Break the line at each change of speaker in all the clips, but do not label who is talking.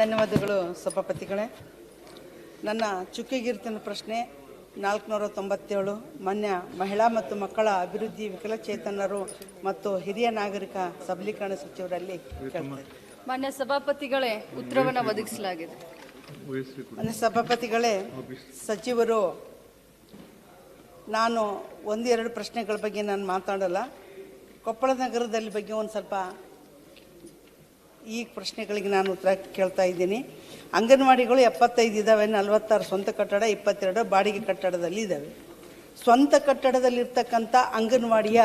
ಧನ್ಯವಾದಗಳು ಸಭಾಪತಿಗಳೇ. ನನ್ನ ಚುಕ್ಕಿಗಿರ್ತಿನ ಪ್ರಶ್ನೆ ನಾಲ್ಕುನೂರ ತೊಂಬತ್ತೇಳು ಮಾನ್ಯ ಮಹಿಳಾ ಮತ್ತು ಮಕ್ಕಳ ಅಭಿವೃದ್ಧಿ ವಿಕಲಚೇತನರು ಮತ್ತು ಹಿರಿಯ ನಾಗರಿಕ ಸಬಲೀಕರಣ ಸಚಿವರಲ್ಲಿ
ಮಾನ್ಯ ಸಭಾಪತಿಗಳೇ ಉತ್ತರವನ್ನು ಒದಗಿಸಲಾಗಿದೆ.
ಮಾನ್ಯ ಸಭಾಪತಿಗಳೇ ಸಚಿವರು ನಾನು ಒಂದೆರಡು ಪ್ರಶ್ನೆಗಳ ಬಗ್ಗೆ ನಾನು ಮಾತಾಡಲ್ಲ. ಕೊಪ್ಪಳ ನಗರದಲ್ಲಿ ಬಗ್ಗೆ ಒಂದು ಸ್ವಲ್ಪ ಈ ಪ್ರಶ್ನೆಗಳಿಗೆ ನಾನು ಉತ್ತರ ಕೇಳ್ತಾ ಇದ್ದೀನಿ. ಅಂಗನವಾಡಿಗಳು ಎಪ್ಪತ್ತೈದು ಇದ್ದಾವೆ ನಲವತ್ತಾರು ಸ್ವಂತ ಕಟ್ಟಡ, ಇಪ್ಪತ್ತೆರಡು ಬಾಡಿಗೆ ಕಟ್ಟಡದಲ್ಲಿ ಇದ್ದಾವೆ ಸ್ವಂತ ಕಟ್ಟಡದಲ್ಲಿರ್ತಕ್ಕಂಥ ಅಂಗನವಾಡಿಯ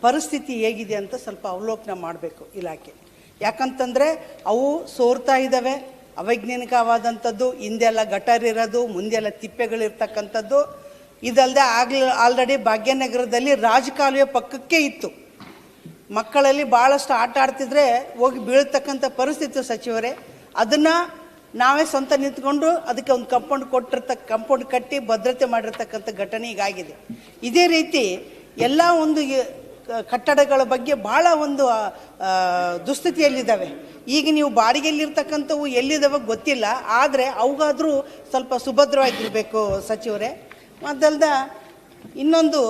ಪರಿಸ್ಥಿತಿ ಹೇಗಿದೆ ಅಂತ ಸ್ವಲ್ಪ ಅವಲೋಕನ ಮಾಡಬೇಕು ಇಲಾಖೆ. ಯಾಕಂತಂದರೆ ಅವು ಸೋರ್ತಾ ಇದ್ದಾವೆ ಅವೈಜ್ಞಾನಿಕವಾದಂಥದ್ದು, ಹಿಂದೆಲ್ಲ ಗಟರ್ ಇರೋದು, ಮುಂದೆಲ್ಲ ತಿಪ್ಪೆಗಳಿರ್ತಕ್ಕಂಥದ್ದು. ಇದಲ್ಲದೆ ಆಗ್ಲ ಆಲ್ರೆಡಿ ಭಾಗ್ಯನಗರದಲ್ಲಿ ರಾಜಕಾಲುವೆ ಪಕ್ಕಕ್ಕೆ ಇತ್ತು. ಮಕ್ಕಳಲ್ಲಿ ಭಾಳಷ್ಟು ಆಟ ಆಡ್ತಿದ್ರೆ ಹೋಗಿ ಬೀಳ್ತಕ್ಕಂಥ ಪರಿಸ್ಥಿತಿ ಸಚಿವರೇ. ಅದನ್ನು ನಾವೇ ಸ್ವಂತ ನಿಂತ್ಕೊಂಡು ಅದಕ್ಕೆ ಒಂದು ಕಂಪೌಂಡ್ ಕೊಟ್ಟಿರ್ತಕ್ಕ ಕಂಪೌಂಡ್ ಕಟ್ಟಿ ಭದ್ರತೆ ಮಾಡಿರ್ತಕ್ಕಂಥ ಘಟನೆ ಈಗಾಗಿದೆ ಇದೇ ರೀತಿ ಎಲ್ಲ ಒಂದು ಕಟ್ಟಡಗಳ ಬಗ್ಗೆ ಭಾಳ ಒಂದು ದುಸ್ಥಿತಿಯಲ್ಲಿದ್ದಾವೆ. ಈಗ ನೀವು ಬಾಡಿಗೆಯಲ್ಲಿರ್ತಕ್ಕಂಥವು ಎಲ್ಲಿದ್ದಾವೆ ಗೊತ್ತಿಲ್ಲ, ಆದರೆ ಅವುಗಾದರೂ ಸ್ವಲ್ಪ ಸುಭದ್ರವಾಗಿರಬೇಕು ಸಚಿವರೇ. ಅದಲ್ದ ಇನ್ನೊಂದು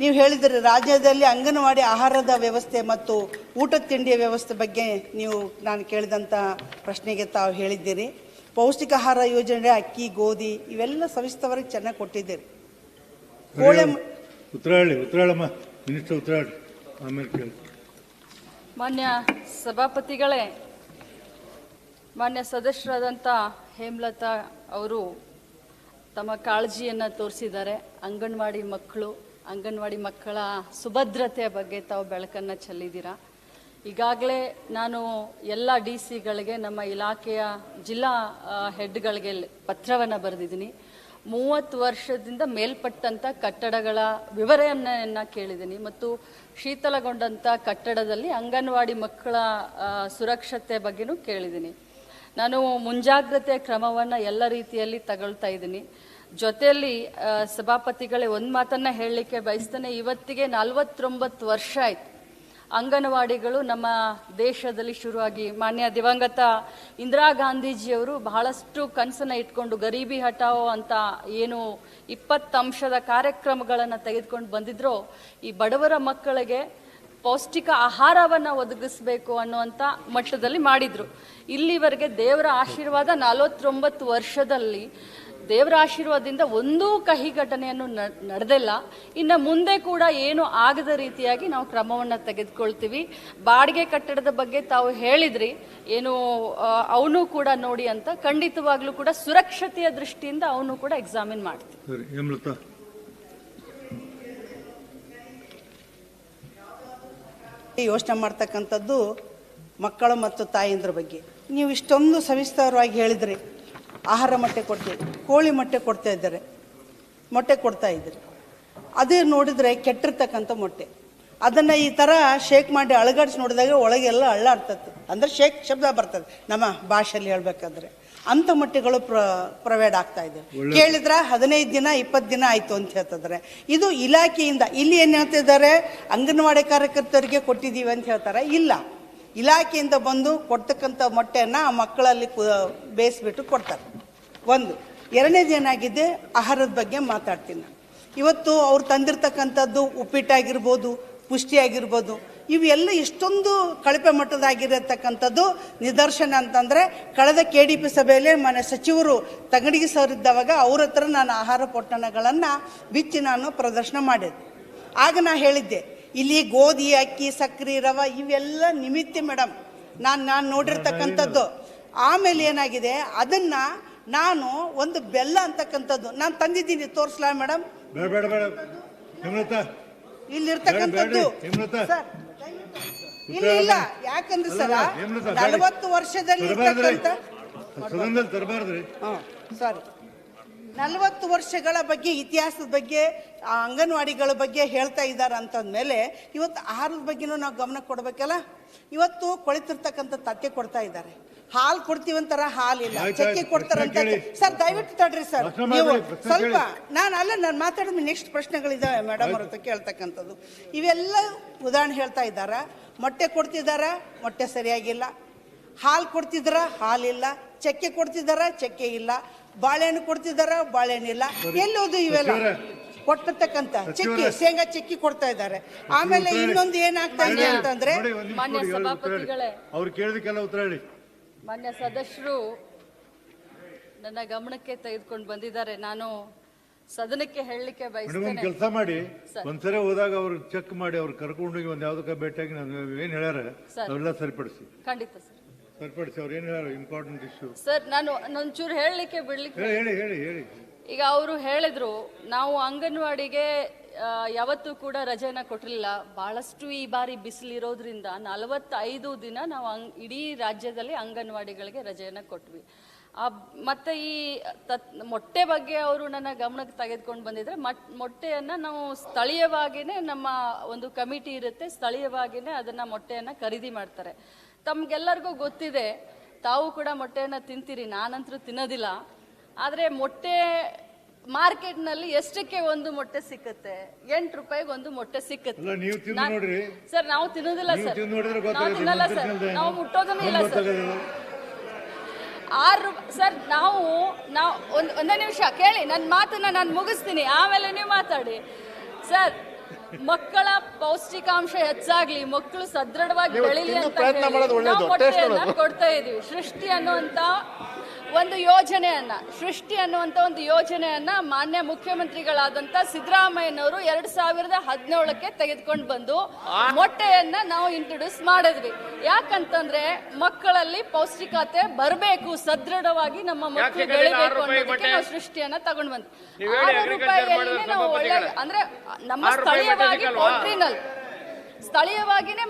ನೀವು ಹೇಳಿದರೆ ರಾಜ್ಯದಲ್ಲಿ ಅಂಗನವಾಡಿ ಆಹಾರದ ವ್ಯವಸ್ಥೆ ಮತ್ತು ಊಟ ತಿಂಡಿಯ ವ್ಯವಸ್ಥೆ ಬಗ್ಗೆ ನೀವು ನಾನು ಕೇಳಿದಂಥ ಪ್ರಶ್ನೆಗೆ ತಾವು ಹೇಳಿದ್ದೀರಿ. ಪೌಷ್ಟಿಕ ಆಹಾರ ಯೋಜನೆ ಅಕ್ಕಿ ಗೋಧಿ ಇವೆಲ್ಲ ಸವಿಸ್ತವರಿಗೆ ಚೆನ್ನಾಗಿ ಕೊಟ್ಟಿದ್ದೀರಿ. ಕೋಳೆ
ಮಿನಿಸ್ಟರ್ ಆಮೇಲೆ ಕೇಳಿ.
ಮಾನ್ಯ ಸಭಾಪತಿಗಳೇ ಮಾನ್ಯ ಸದಸ್ಯರಾದಂಥ ಹೇಮಲತಾ ಅವರು ತಮ್ಮ ಕಾಳಜಿಯನ್ನು ತೋರಿಸಿದ್ದಾರೆ. ಅಂಗನವಾಡಿ ಮಕ್ಕಳು ಅಂಗನವಾಡಿ ಮಕ್ಕಳ ಸುಭದ್ರತೆಯ ಬಗ್ಗೆ ತಾವು ಬೆಳಕನ್ನು ಚೆಲ್ಲಿದ್ದೀರಾ? ಈಗಾಗಲೇ ನಾನು ಎಲ್ಲ ಡಿ ಸಿಗಳಿಗೆ ನಮ್ಮ ಇಲಾಖೆಯ ಜಿಲ್ಲಾ ಹೆಡ್ಗಳಿಗೆ ಪತ್ರವನ್ನು ಬರೆದಿದ್ದೀನಿ. ಮೂವತ್ತು ವರ್ಷದಿಂದ ಮೇಲ್ಪಟ್ಟಂಥ ಕಟ್ಟಡಗಳ ವಿವರಣೆಯನ್ನು ಕೇಳಿದ್ದೀನಿ. ಮತ್ತು ಶೀತಲಗೊಂಡಂಥ ಕಟ್ಟಡದಲ್ಲಿ ಅಂಗನವಾಡಿ ಮಕ್ಕಳ ಸುರಕ್ಷತೆ ಬಗ್ಗೆನೂ ಕೇಳಿದ್ದೀನಿ. ನಾನು ಮುಂಜಾಗ್ರತೆ ಕ್ರಮವನ್ನು ಎಲ್ಲ ರೀತಿಯಲ್ಲಿ ತಗೊಳ್ತಾ ಇದ್ದೀನಿ. ಜೊತೆಯಲ್ಲಿ ಸಭಾಪತಿಗಳೇ ಒಂದು ಮಾತನ್ನ ಹೇಳಲಿಕ್ಕೆ ಬಯಸ್ತೇನೆ. ಇವತ್ತಿಗೆ ನಲವತ್ತೊಂಬತ್ತು ವರ್ಷ ಆಯ್ತು. ಅಂಗನವಾಡಿಗಳು ನಮ್ಮ ದೇಶದಲ್ಲಿ ಶುರುವಾಗಿ, ಮಾನ್ಯ ದಿವಂಗತ ಇಂದಿರಾ ಗಾಂಧೀಜಿಯವರು ಬಹಳಷ್ಟು ಕನಸನ್ನು ಇಟ್ಕೊಂಡು ಗರೀಬಿ ಹಟಾವೋ ಅಂತ ಏನು ಇಪ್ಪತ್ತು ಅಂಶದ ಕಾರ್ಯಕ್ರಮಗಳನ್ನು ತೆಗೆದುಕೊಂಡು ಬಂದಿದ್ರೋ, ಈ ಬಡವರ ಮಕ್ಕಳಿಗೆ ಪೌಷ್ಟಿಕ ಆಹಾರವನ್ನು ಒದಗಿಸಬೇಕು ಅನ್ನುವಂಥ ಮಟ್ಟದಲ್ಲಿ ಮಾಡಿದರು. ಇಲ್ಲಿವರೆಗೆ ದೇವರ ಆಶೀರ್ವಾದ ನಲವತ್ತೊಂಬತ್ತು ವರ್ಷದಲ್ಲಿ ದೇವರ ಆಶೀರ್ವಾದದಿಂದ ಒಂದೂ ಕಹಿ ಘಟನೆಯನ್ನು ನಡೆದಿಲ್ಲ. ಇನ್ನು ಮುಂದೆ ಕೂಡ ಏನು ಆಗದ ರೀತಿಯಾಗಿ ನಾವು ಕ್ರಮವನ್ನು ತೆಗೆದುಕೊಳ್ತೀವಿ. ಬಾಡಿಗೆ ಕಟ್ಟಡದ ಬಗ್ಗೆ ತಾವು ಹೇಳಿದ್ರಿ. ಏನು ಅವನು ಕೂಡ ನೋಡಿ ಅಂತ ಖಂಡಿತವಾಗ್ಲೂ ಕೂಡ ಸುರಕ್ಷತೆಯ ದೃಷ್ಟಿಯಿಂದ ಅವನು ಕೂಡ ಎಕ್ಸಾಮಿನ್ ಮಾಡ್ತೀವಿ.
ಯೋಚನೆ ಮಾಡ್ತಕ್ಕಂಥದ್ದು ಮಕ್ಕಳು ಮತ್ತು ತಾಯಂದ್ರ ಬಗ್ಗೆ. ನೀವು ಇಷ್ಟೊಂದು ಸವಿಸ್ತಾರವಾಗಿ ಹೇಳಿದ್ರಿ. ಆಹಾರ ಮೊಟ್ಟೆ ಕೊಡ್ತೀವಿ ಕೋಳಿ ಮೊಟ್ಟೆ ಕೊಡ್ತಾ ಇದ್ದಾರೆ. ಮೊಟ್ಟೆ ಕೊಡ್ತಾ ಇದ್ದಾರೆ. ಅದೇ ನೋಡಿದರೆ ಕೆಟ್ಟಿರ್ತಕ್ಕಂಥ ಮೊಟ್ಟೆ. ಅದನ್ನು ಈ ಥರ ಶೇಕ್ ಮಾಡಿ ಅಳಗಾಡಿಸಿ ನೋಡಿದಾಗ ಒಳಗೆಲ್ಲ ಅಳ್ಳಾಡ್ತದೆ. ಅಂದರೆ ಶೇಕ್ ಶಬ್ದ ಬರ್ತದೆ. ನಮ್ಮ ಭಾಷೆಯಲ್ಲಿ ಹೇಳ್ಬೇಕಾದ್ರೆ. ಅಂಥ ಮೊಟ್ಟೆಗಳು ಪ್ರ ಪ್ರೊವೈಡ್ ಆಗ್ತಾ ಇದೆ. ಕೇಳಿದ್ರೆ ಹದಿನೈದು ದಿನ ಇಪ್ಪತ್ತು ದಿನ ಆಯಿತು ಅಂತ ಹೇಳ್ತಿದ್ದಾರೆ ಇದು ಇಲಾಖೆಯಿಂದ ಇಲ್ಲಿ ಏನು ಹೇಳ್ತಿದ್ದಾರೆ? ಅಂಗನವಾಡಿ ಕಾರ್ಯಕರ್ತರಿಗೆ ಕೊಟ್ಟಿದ್ದೀವಿ ಅಂತ ಹೇಳ್ತಾರೆ. ಇಲ್ಲ. ಇಲಾಖೆಯಿಂದ ಬಂದು ಕೊಡ್ತಕ್ಕಂಥ ಮೊಟ್ಟೆಯನ್ನು ಆ ಮಕ್ಕಳಲ್ಲಿ ಬೇಯಿಸ್ಬಿಟ್ಟು ಕೊಡ್ತಾರೆ. ಒಂದು. ಎರಡನೇದು ಏನಾಗಿದೆ? ಆಹಾರದ ಬಗ್ಗೆ ಮಾತಾಡ್ತೀನಿ ನಾನು. ಇವತ್ತು ಅವ್ರು ತಂದಿರ್ತಕ್ಕಂಥದ್ದು ಉಪ್ಪಿಟ್ಟಾಗಿರ್ಬೋದು ಪುಷ್ಟಿ ಆಗಿರ್ಬೋದು ಇವೆಲ್ಲ ಇಷ್ಟೊಂದು ಕಳಪೆ ಮಟ್ಟದಾಗಿರತಕ್ಕಂಥದ್ದು ನಿದರ್ಶನ ಅಂತಂದರೆ ಕಳೆದ ಕೆ ಡಿ ಪಿ ಸಭೆಯಲ್ಲಿ ಮನೆ ಸಚಿವರು ತಗಡಿಗೆ ಸರಿದ್ದವಾಗ ಅವ್ರ ಹತ್ರ ನಾನು ಆಹಾರ ಪೊಟ್ಟಣಗಳನ್ನು ಬಿಚ್ಚಿ ನಾನು ಪ್ರದರ್ಶನ ಮಾಡಿದ್ದೆ. ಆಗ ನಾ ಹೇಳಿದ್ದೆ ಇಲ್ಲಿ ಗೋಧಿ ಅಕ್ಕಿ ಸಕ್ಕರೆ ರವ ಇವೆಲ್ಲ ನಿಮಿತ್ತ ಮೇಡಮ್ ನಾನು ನಾನು ನೋಡಿರ್ತಕ್ಕಂಥದ್ದು. ಆಮೇಲೆ ಏನಾಗಿದೆ? ಅದನ್ನು ನಾನು ಒಂದು ಬೆಲ್ಲ ಅಂತಕ್ಕಂಥದ್ದು. ನಾನು ತಂದಿದ್ದೀನಿ ತೋರಿಸ್ಲಾ ಮೇಡಮ್ ಇಲ್ಲಿರ್ತಕ್ಕಂಥದ್ದು ಸರ್ ಇಲ್ಲ ಇಲ್ಲ. ಯಾಕಂದ್ರೆ ಸರ್ ನಲವತ್ತು ವರ್ಷದಲ್ಲಿ ಇರ್ತಕ್ಕಂಥ ಸಾರಿ. ನಲವತ್ತು ವರ್ಷಗಳ ಬಗ್ಗೆ ಇತಿಹಾಸದ ಬಗ್ಗೆ ಅಂಗನವಾಡಿಗಳ ಬಗ್ಗೆ ಹೇಳ್ತಾ ಇದ್ದಾರೆ ಅಂತಂದ್ಮೇಲೆ ಇವತ್ತು ಆಹಾರದ ಬಗ್ಗೆನೂ ನಾವು ಗಮನ ಕೊಡಬೇಕಲ್ಲ? ಇವತ್ತು ಕೊಳಿತಿರ್ತಕ್ಕಂಥ ತಟ್ಟೆ ಕೊಡ್ತಾ ಇದ್ದಾರೆ. ಹಾಲು ಕೊಡ್ತೀವಂತಾರ ಹಾಲಿಲ್ಲ ಚಕ್ಕೆ ಕೊಡ್ತಾರಂತ ಸರ್ ದಯವಿಟ್ಟು ತಡ್ರಿ ಸರ್. ನೀವು ಸ್ವಲ್ಪ. ನಾನು ಅಲ್ಲ ನಾನು ಮಾತಾಡಿದ ನೆಕ್ಸ್ಟ್ ಪ್ರಶ್ನೆಗಳಿದಾವೆ ಮೇಡಮ್ ಅವ್ರ ಹತ್ರ ಕೇಳ್ತಕ್ಕಂಥದ್ದು. ಇವೆಲ್ಲ ಉದಾಹರಣೆ ಹೇಳ್ತಾ ಇದ್ದಾರ? ಮೊಟ್ಟೆ ಕೊಡ್ತಿದ್ದಾರ? ಮೊಟ್ಟೆ ಸರಿಯಾಗಿಲ್ಲ. ಹಾಲು ಕೊಡ್ತಿದ್ದಾರ? ಹಾಲಿಲ್ಲ ಚಕ್ಕೆ ಕೊಡ್ತಿದ್ದಾರ? ಚಕ್ಕೆ ಇಲ್ಲ. ಬಾಳೆಹಣ್ಣು ಕೊಡ್ತಿದ್ದಾರ ಬಾಳೆಹಣ್ಣಿಲ್ಲ ಎಲ್ಲೋದು ಇವೆಲ್ಲ. ಕೊಟ್ಟಿರ್ತಕ್ಕಂಥ ಚಕ್ಕಿ ಶೇಂಗಾ ಚಿಕ್ಕಿ ಕೊಡ್ತಾ ಇದ್ದಾರೆ. ಆಮೇಲೆ ಇನ್ನೊಂದು ಏನಾಗ್ತಾ ಇದೆ ಅಂತಂದ್ರೆ
ಮಾನ್ಯ. ಸಭಾಪತಿಗಳೇ.
ಅವ್ರು ಕೇಳಿದಕ್ಕೆಲ್ಲ ಉತ್ತರ ಹೇಳಿ.
ಮಾನ್ಯ ಸದಸ್ಯರು ನನ್ನ ಗಮನಕ್ಕೆ ತೆಗೆದುಕೊಂಡು ಬಂದಿದ್ದಾರೆ. ನಾನು ಸದನಕ್ಕೆ ಹೇಳಲಿಕ್ಕೆ ಬಯಸ್ತೇನೆ.
ಕೆಲಸ ಮಾಡಿ.
ಸರ್.
ಒಂದ್ಸರಿ ಹೋದಾಗ ಅವ್ರು ಚೆಕ್ ಮಾಡಿ ಅವ್ರು ಕರ್ಕೊಂಡೋಗಿ ಒಂದ್ ಯಾವ್ದಕ್ಕ ಭೇಟಿಯಾಗಿ ನಾನು ಏನ್ ಹೇಳ್ಯಾರ. ಅವೆಲ್ಲ ಸರಿಪಡಿಸಿ.
ಖಂಡಿತ ಸರ್.
ಸರಿಪಡಿಸಿ ಅವ್ರು ಏನು ಇಂಪಾರ್ಟೆಂಟ್ ಇಶ್ಯೂ
ಸರ್ ನಾನು ಒಂಚೂರು ಹೇಳಲಿಕ್ಕೆ ಬಿಡ್ಲಿಕ್ಕೆ
ಹೇಳಿ ಹೇಳಿ
ಈಗ ಅವರು ಹೇಳಿದ್ರು ನಾವು ಅಂಗನವಾಡಿಗೆ ಯಾವತ್ತು ಕೂಡ ರಜೆನ ಕೊಟ್ಟಿರಲಿಲ್ಲ ಬಹಳಷ್ಟು ಈ ಬಾರಿ ಬಿಸಿಲಿರೋದ್ರಿಂದ ನಲವತ್ತೈದು ದಿನ ನಾವು ಅಂಗ್ ಇಡೀ ರಾಜ್ಯದಲ್ಲಿ ಅಂಗನವಾಡಿಗಳಿಗೆ ರಜೆಯನ್ನ ಕೊಟ್ವಿ. ಆ, ಮತ್ತೆ ಈ ತತ್ ಮೊಟ್ಟೆ ಬಗ್ಗೆ ಅವರು ನನ್ನ ಗಮನಕ್ಕೆ ತೆಗೆದುಕೊಂಡು ಬಂದಿದ್ರೆ ಮಟ್ ಮೊಟ್ಟೆಯನ್ನ ನಾವು ಸ್ಥಳೀಯವಾಗಿನೇ ನಮ್ಮ ಒಂದು ಕಮಿಟಿ ಇರುತ್ತೆ ಸ್ಥಳೀಯವಾಗಿನೇ ಅದನ್ನ ಮೊಟ್ಟೆಯನ್ನ ಖರೀದಿ ಮಾಡ್ತಾರೆ. ತಮ್ಗೆಲ್ಲರಿಗೂ ಗೊತ್ತಿದೆ ತಾವು ಕೂಡ ಮೊಟ್ಟೆಯನ್ನು ತಿಂತೀರಿ ನಾನಂತರೂ ತಿನ್ನೋದಿಲ್ಲ. ಆದ್ರೆ ಮೊಟ್ಟೆ ಮಾರ್ಕೆಟ್ನಲ್ಲಿ ಎಷ್ಟಕ್ಕೆ ಒಂದು ಮೊಟ್ಟೆ ಸಿಕ್ಕುತ್ತೆ? ಎಂಟು ರೂಪಾಯಿಗೆ ಒಂದು ಮೊಟ್ಟೆ ಸಿಕ್ಕುತ್ತೆ. ಸರ್ ನಾವು ತಿನ್ನೋದಿಲ್ಲ ಸರ್. ನಾವು ತಿನ್ನಲ್ಲ ಸರ್. ನಾವು ಮುಟ್ಟೋದನ್ನೂ ಇಲ್ಲ ಸರ್. ಆರು ಸರ್ ನಾವು ನಾವು ಒಂದು ಒಂದೇ ನಿಮಿಷ ಕೇಳಿ ನನ್ನ ಮಾತನ್ನ ನಾನು ಮುಗಿಸ್ತೀನಿ. ಆಮೇಲೆ ನೀವು ಮಾತಾಡಿ. ಸರ್ ಮಕ್ಕಳ ಪೌಷ್ಟಿಕಾಂಶ ಹೆಚ್ಚಾಗ್ಲಿ ಮಕ್ಕಳು ಸದೃಢವಾಗಿ ಬೆಳಿಲಿ ಅಂತ ಹೇಳಿ ನಾವು. ಕೊಡ್ತಾ ಇದೀವಿ ಸೃಷ್ಟಿ ಅನ್ನುವಂತ ಒಂದು ಯೋಜನೆಯನ್ನ ಸೃಷ್ಟಿ ಅನ್ನುವಂತ ಒಂದು ಯೋಜನೆಯನ್ನ ಮಾನ್ಯ ಮುಖ್ಯಮಂತ್ರಿಗಳಾದಂತ ಸಿದ್ದರಾಮಯ್ಯನವರು ಎರಡ್ ಸಾವಿರದ ಹದಿನೇಳಕ್ಕೆ ತೆಗೆದುಕೊಂಡು ಬಂದು ಮೊಟ್ಟೆಯನ್ನ ನಾವು ಇಂಟ್ರೊಡ್ಯೂಸ್ ಮಾಡಿದ್ವಿ ಯಾಕಂತಂದ್ರೆ ಮಕ್ಕಳಲ್ಲಿ ಪೌಷ್ಟಿಕತೆ ಬರಬೇಕು ಸದೃಢವಾಗಿ ನಮ್ಮ ಮಕ್ಕಳು ಬೆಳಿಬೇಕು ಅನ್ನೋದಕ್ಕೆ? ನಾವು ಸೃಷ್ಟಿಯನ್ನ ತಗೊಂಡ್ ಬಂದ್ವಿ ಆರು ರೂಪಾಯಿಯಲ್ಲಿ ನಾವು ಒಳ್ಳೆ ಅಂದ್ರೆ ನಮ್ಮ ಸ್ಥಳೀಯವಾಗಿ? ಪೌಲ್ಟ್ರಿನಲ್ಲಿ ಸ್ಥಳೀಯವಾಗಿನೇ?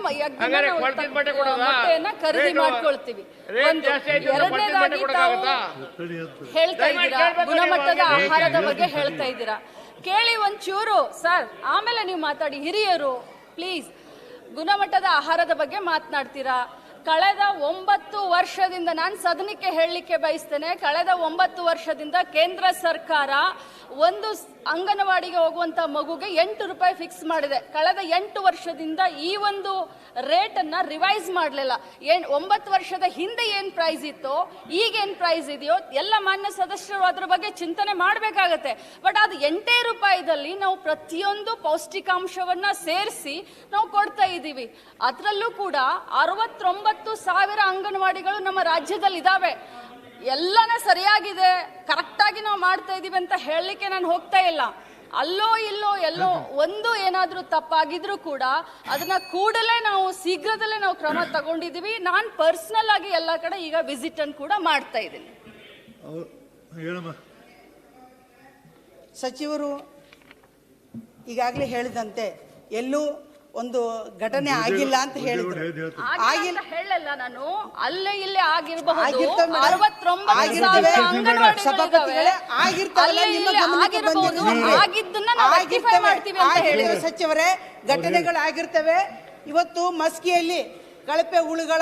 ಮೊಟ್ಟೆಯನ್ನ ಖರೀದಿ ಮಾಡ್ಕೊಳ್ತೀವಿ. ಒಂದು ಎರಡನೇದಾಗಿ ತಾವು. ಹೇಳ್ತಾ ಇದ್ದೀರಾ ಗುಣಮಟ್ಟದ ಆಹಾರದ ಬಗ್ಗೆ ಹೇಳ್ತಾ ಇದ್ದೀರಾ. ಕೇಳಿ ಒಂಚೂರು ಸರ್ ಆಮೇಲೆ ನೀವು ಮಾತಾಡಿ. ಹಿರಿಯರು ಪ್ಲೀಸ್ ಗುಣಮಟ್ಟದ ಆಹಾರದ ಬಗ್ಗೆ ಮಾತನಾಡ್ತೀರಾ? ಕಳೆದ ಒಂಬತ್ತು ವರ್ಷದಿಂದ ನಾನು ಸದನಕ್ಕೆ ಹೇಳಲಿಕ್ಕೆ ಬಯಸ್ತೇನೆ, ಕಳೆದ ಒಂಬತ್ತು ವರ್ಷದಿಂದ ಕೇಂದ್ರ ಸರ್ಕಾರ ಒಂದು ಅಂಗನವಾಡಿಗೆ ಹೋಗುವಂತ ಮಗುಗೆ ಎಂಟು ರೂಪಾಯಿ ಫಿಕ್ಸ್ ಮಾಡಿದೆ. ಕಳೆದ ಎಂಟು ವರ್ಷದಿಂದ ಈ ಒಂದು ರೇಟ್ ಅನ್ನ ರಿವೈಸ್ ಮಾಡಲಿಲ್ಲ. ಏನ್, ಒಂಬತ್ತು ವರ್ಷದ ಹಿಂದೆ ಏನ್ ಪ್ರೈಸ್ ಇತ್ತು, ಈಗ ಏನ್ ಪ್ರೈಸ್ ಇದೆಯೋ, ಎಲ್ಲ ಮಾನ್ಯ ಸದಸ್ಯರು ಅದ್ರ ಬಗ್ಗೆ ಚಿಂತನೆ ಮಾಡಬೇಕಾಗತ್ತೆ. ಬಟ್ ಅದು ಎಂಟೇ ರೂಪಾಯಿದಲ್ಲಿ ನಾವು ಪ್ರತಿಯೊಂದು ಪೌಷ್ಟಿಕಾಂಶವನ್ನ ಸೇರಿಸಿ ನಾವು ಕೊಡ್ತಾ ಇದ್ದೀವಿ. ಅದರಲ್ಲೂ ಕೂಡ ಅರವತ್ತೊಂಬತ್ತು ಸಾವಿರ ಅಂಗನವಾಡಿಗಳು ನಮ್ಮ ರಾಜ್ಯದಲ್ಲಿ ಇದಾವೆ ಎಲ್ಲನ ಸರಿಯಾಗಿದೆ ಕರೆಕ್ಟಾಗಿ ನಾವು ಮಾಡ್ತಾ ಇದೀವಿ ಅಂತ ಹೇಳಲಿಕ್ಕೆ ನಾನು ಹೋಗ್ತಾ ಇಲ್ಲ. ಅಲ್ಲೋ ಇಲ್ಲೋ ಎಲ್ಲೋ ಒಂದು ಏನಾದರೂ ತಪ್ಪಾಗಿದ್ರು ಕೂಡ ಅದನ್ನ ಕೂಡಲೇ ನಾವು ಶೀಘ್ರದಲ್ಲೇ ನಾವು ಕ್ರಮ ತಗೊಂಡಿದೀವಿ. ನಾನು ಪರ್ಸನಲ್ ಆಗಿ ಎಲ್ಲ ಕಡೆ ಈಗ ವಿಸಿಟ್ ಅನ್ನು ಕೂಡ ಮಾಡ್ತಾ ಇದ್ದೀನಿ.
ಸಚಿವರು ಈಗಾಗಲೇ ಹೇಳಿದಂತೆ ಎಲ್ಲೂ ಒಂದು ಘಟನೆ ಆಗಿಲ್ಲ ಅಂತ ಹೇಳಿದ್ರು.
ಆಗಿಲ್ಲ ಅಂತ ಹೇಳಲ್ಲ ನಾನು. ಅಲ್ಲೇ ಇಲ್ಲೇ ಆಗಿರಬಹುದು.
ಆಗಿರ್ತವೆ.
ಅರವತ್ತೊಂಬತ್ತು
ಆಗಿರ್ತವೆ.
ಸಾವಿರ ಅಂಗನವಾಡಿಗಳಿದಾವೆ.
ಸಭಾಪತಿಗಳೇ,
ಅಲ್ಲೇ
ನಿಮ್ಮ
ಇಲ್ಲೇ
ಗಮನಕ್ಕೆ
ಆಗಿರಬಹುದು. ಆಗಿದ್ದನ್ನ ನಾವು rectify
ಆಗಿರ್ತವೆ.
ಮಾಡ್ತೀವಿ ಅಂತ ಹೇಳಿದ್ರು
ಆಗಿರ್ತವೆ ಸಚಿವರೇ ಘಟನೆಗಳು ಆಗಿರ್ತವೆ. ಇವತ್ತು ಮಸ್ಕಿಯಲ್ಲಿ ಕಳಪೆ ಹುಳುಗಳ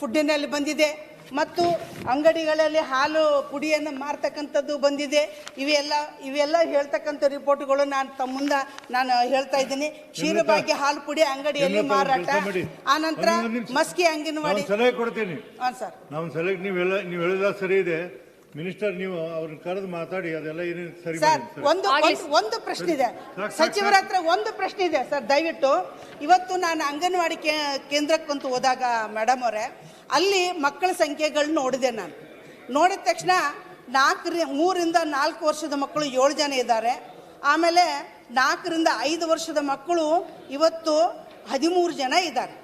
ಫುಡ್ಡಿನಲ್ಲಿ ಬಂದಿದೆ. ಮತ್ತು ಅಂಗಡಿಗಳಲ್ಲಿ ಹಾಲು ಪುಡಿಯನ್ನು ಮಾರ್ತಕ್ಕಂಥದ್ದು ಬಂದಿದೆ. ಇವೆಲ್ಲ ಇವೆಲ್ಲ ಹೇಳ್ತಕ್ಕಂಥ ರಿಪೋರ್ಟ್ಗಳು ನಾನು ತಮ್ಮ ಮುಂದೆ ನಾನು ಹೇಳ್ತಾ ಇದ್ದೀನಿ. ಕ್ಷೀರಭಾಗ್ಯ ಹಾಲು ಪುಡಿ ಅಂಗಡಿಯಲ್ಲಿ ಮಾರಾಟ. ಆನಂತರ. ಮಸ್ಕಿ ಅಂಗನವಾಡಿ.
ಸಲಹೆ ಕೊಡ್ತೀನಿ.
ಹಾಂ ಸರ್.
ನಾವು ಸಲಹೆ ಎಲ್ಲ ನೀವು ಹೇಳಿದ ಸರಿ ಇದೆ. ಮಿನಿಸ್ಟರ್ ನೀವು ಅವ್ರನ್ನ ಕರೆದು ಮಾತಾಡಿ ಅದೆಲ್ಲ ಏನೇನು ಸರಿ
ಸರ್
ಮಾಡಿ ಸರಿ.
ಒಂದು ಒಂದು- ಒಂದು ಪ್ರಶ್ನೆ ಇದೆ.
ಸಾಕು, ಸಾಕು,
ಸಚಿವರ ಹತ್ರ ಒಂದು ಪ್ರಶ್ನೆ ಇದೆ ಸರ್ ದಯವಿಟ್ಟು. ಇವತ್ತು ನಾನು ಅಂಗನವಾಡಿ ಕೇ ಕೇಂದ್ರಕ್ಕಂತೂ ಹೋದಾಗ ಮೇಡಮ್ ಅವರೇ ಅಲ್ಲಿ ಮಕ್ಕಳ ಸಂಖ್ಯೆಗಳನ್ನ ನೋಡಿದೆ ನಾನು. ನೋಡಿದ ತಕ್ಷಣ ನಾಲ್ಕರಿ ಮೂರಿಂದ ನಾಲ್ಕು ವರ್ಷದ ಮಕ್ಕಳು ಏಳು ಜನ ಇದ್ದಾರೆ. ಆಮೇಲೆ ನಾಲ್ಕರಿಂದ ಐದು ವರ್ಷದ ಮಕ್ಕಳು ಇವತ್ತು ಹದಿಮೂರು ಜನ ಇದ್ದಾರೆ.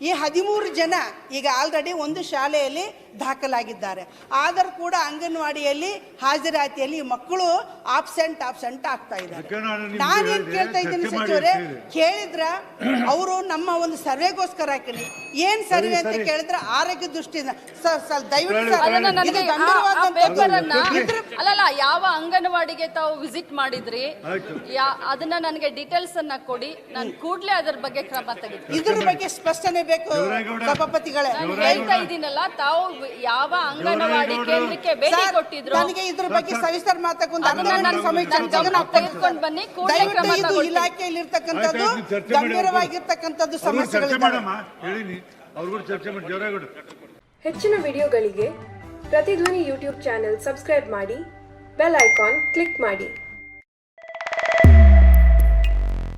ಈ ಹದಿಮೂರು ಜನ ಈಗ ಆಲ್ರೆಡಿ ಒಂದು ಶಾಲೆಯಲ್ಲಿ ದಾಖಲಾಗಿದ್ದಾರೆ. ಆದರೂ ಕೂಡ ಅಂಗನವಾಡಿಯಲ್ಲಿ ಹಾಜರಾತಿಯಲ್ಲಿ ಈ ಮಕ್ಕಳು ಆಬ್ಸೆಂಟ್ ಆಬ್ಸೆಂಟ್ ಆಗ್ತಾ ಇದ್ದಾರೆ. ನಾನೇನು ಕೇಳ್ತಾ ಇದ್ದೀನಿ ಸಚಿವರೇ ಕೇಳಿದ್ರ? ಅವರು ನಮ್ಮ ಒಂದು ಸರ್ವೆಗೋಸ್ಕರ ಹಾಕಿನಿ ಏನ್ ಸರ್ವೆ ಅಂತ. ಕೇಳಿದ್ರೆ ಆರೋಗ್ಯ ದೃಷ್ಟಿಯಿಂದ
ಅಲ್ಲಲ್ಲ ಯಾವ ಅಂಗನವಾಡಿಗೆ ತಾವು ವಿಸಿಟ್ ಮಾಡಿದ್ರಿ? ಅದನ್ನ ನನಗೆ ಡೀಟೇಲ್ಸ್ ಅನ್ನ ಕೊಡಿ. ನಾನು ಕೂಡ್ಲೇ ಅದ್ರ ಬಗ್ಗೆ ಕ್ರಮ ತೆಗೆದು
ಇದ್ರ ಬಗ್ಗೆ ಸ್ಪಷ್ಟನೆ ಬೇಕು. ಸಭಾಪತಿಗಳೇ.
ಹೇಳ್ತಾ ಇದ್ದೀನಲ್ಲ ತಾವು ಯಾವ ಅಂಗನವಾಡಿ. ಕೇಂದ್ರಕ್ಕೆ ಭೇಟಿ ಕೊಟ್ಟಿದ್ರು?
ನನಗೆ ಇದ್ರ ಬಗ್ಗೆ ಸವಿಸ್ತಾರ
ಗಮನಕ್ಕೆ ಬನ್ನಿ, ಕೂಡಲೇ ಕ್ರಮ.
ಇಲಾಖೆಯಲ್ಲಿ ಇರ್ತಕ್ಕಂಥದ್ದು ಗಂಭೀರವಾಗಿರ್ತಕ್ಕಂಥದ್ದು
ಸಮಸ್ಯೆಗಳು
ಹೆಚ್ಚಿನ ವಿಡಿಯೋಗಳಿಗೆ ಪ್ರತಿಧ್ವನಿ ಯೂಟ್ಯೂಬ್ ಚಾನೆಲ್ ಸಬ್ಸ್ಕ್ರೈಬ್ ಮಾಡಿ ಬೆಲ್ ಐಕಾನ್ ಕ್ಲಿಕ್ ಮಾಡಿ.